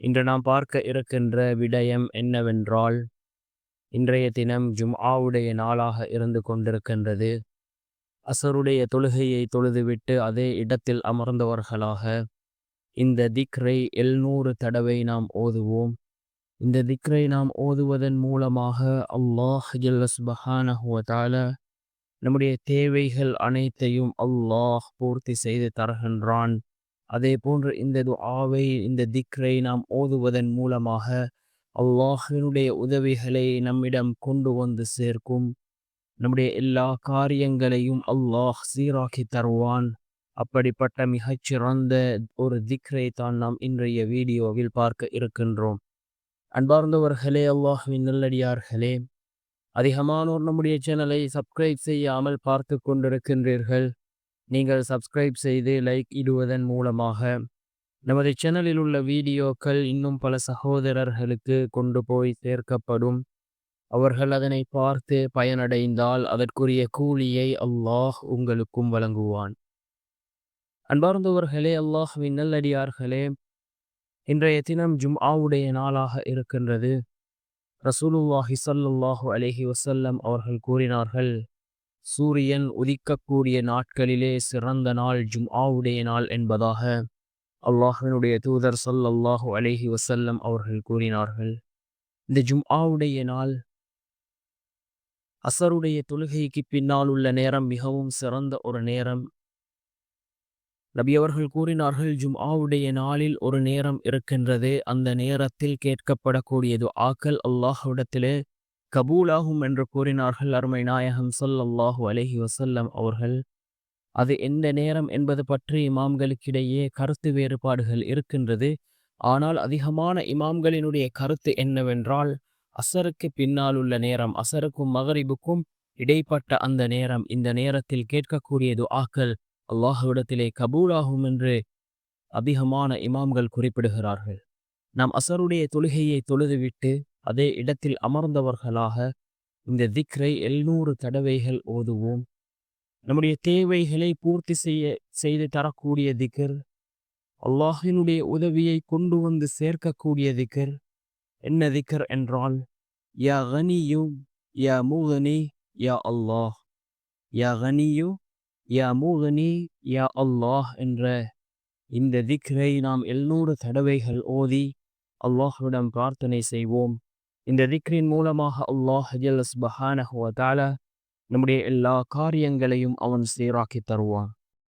இன்று நாம் பார்க்க இருக்கின்ற விடயம் என்னவென்றால் இன்றைய தினம் ஜும்ஆவுடைய நாளாக இருந்து கொண்டிருக்கின்றது. அசருடைய தொழுகையை தொழுதுவிட்டு அதே இடத்தில் அமர்ந்தவர்களாக இந்த திக்ரை எழுநூறு தடவை நாம் ஓதுவோம். இந்த திக்ரை நாம் ஓதுவதன் மூலமாக அல்லாஹ் ஜல்லஸ்பஹானஹுவதால நம்முடைய தேவைகள் அனைத்தையும் அல்லாஹ் பூர்த்தி செய்து தருகின்றான். அதே போன்று இந்த துஆவை இந்த திக்ரை நாம் ஓதுவதன் மூலமாக அல்லாஹினுடைய உதவிகளை நம்மிடம் கொண்டு வந்து சேர்க்கும். நம்முடைய எல்லா காரியங்களையும் அல்லாஹ் சீராக்கி தருவான். அப்படிப்பட்ட மிகச்சிறந்த ஒரு திக்ரை தான் நாம் இன்றைய வீடியோவில் பார்க்க இருக்கின்றோம். அன்பார்ந்தவர்களே அல்லாஹுவின் நல்லடியார்களே அதிகமானோர் நம்முடைய சேனலை சப்ஸ்கிரைப் செய்யாமல் பார்த்து கொண்டிருக்கின்றீர்கள். நீங்கள் சப்ஸ்கிரைப் செய்து லைக் இடுவதன் மூலமாக நமது சேனலில் உள்ள வீடியோக்கள் இன்னும் பல சகோதரர்களுக்கு கொண்டு போய் சேர்க்கப்படும். அவர்கள் அதனை பார்த்து பயனடைந்தால் அதற்குரிய கூலியை அல்லாஹ் உங்களுக்கும் வழங்குவான். அன்பார்ந்தவர்களே அல்லாஹ்வின் நல்லடியார்களே இன்றைய தினம் ஜும்ஆவுடைய நாளாக இருக்கின்றது. ரசூலுல்லாஹி சல்லுல்லாஹு அலஹி வசல்லம் அவர்கள் கூறினார்கள் சூரியன் உதிக்கக்கூடிய நாட்களிலே சிறந்த நாள் ஜும் ஆவுடைய நாள் என்பதாக அல்லாஹினுடைய தூதர் சல்லல்லாஹு அலேஹி வசல்லம் அவர்கள் கூறினார்கள். இந்த ஜும்ஆவுடைய நாள் அசருடைய தொழுகைக்கு பின்னால் உள்ள நேரம் மிகவும் சிறந்த ஒரு நேரம். நபி அவர்கள் கூறினார்கள் ஜும் ஆவுடைய நாளில் ஒரு நேரம் இருக்கின்றது. அந்த நேரத்தில் கேட்கப்படக்கூடியது ஆக்கல் அல்லாஹ்விடத்திலே கபூலாகும் என்று கூறினார்கள் அருமை நாயகம் சொல்லல்லாஹு அலஹி வசல்லம் அவர்கள். அது எந்த நேரம் என்பது பற்றி இமாம்களுக்கிடையே கருத்து வேறுபாடுகள் இருக்கின்றது. ஆனால் அதிகமான இமாம்களினுடைய கருத்து என்னவென்றால் அசருக்கு பின்னால் உள்ள நேரம் அசருக்கும் மகரிபுக்கும் இடைப்பட்ட அந்த நேரம் இந்த நேரத்தில் கேட்கக்கூடியது ஆக்கல் அல்லாஹுவிடத்திலே கபூலாகும் என்று அதிகமான இமாம்கள் குறிப்பிடுகிறார்கள். நாம் அசருடைய தொழுகையை தொழுதுவிட்டு அதே இடத்தில் அமர்ந்தவர்களாக இந்த திக்ரை எழுநூறு தடவைகள் ஓதுவோம். நம்முடைய தேவைகளை பூர்த்தி செய்ய செய்து தரக்கூடிய திக்கர் அல்லாஹினுடைய உதவியை கொண்டு வந்து சேர்க்கக்கூடிய திக்கர் என்ன திக்கர் என்றால் யா கனியு யா மூகனி யா அல்லாஹ். யா கனியு யா மூகனி யா அல்லாஹ் என்ற இந்த திக்ரை நாம் எழுநூறு தடவைகள் ஓதி அல்லாஹ்விடம் பிரார்த்தனை செய்வோம். இந்த திக்ரின் மூலமாக அல்லாஹ் ஜல்லஸ் பஹானஹுவ தால நம்முடைய எல்லா காரியங்களையும் அவன் சீராக்கி தருவான்.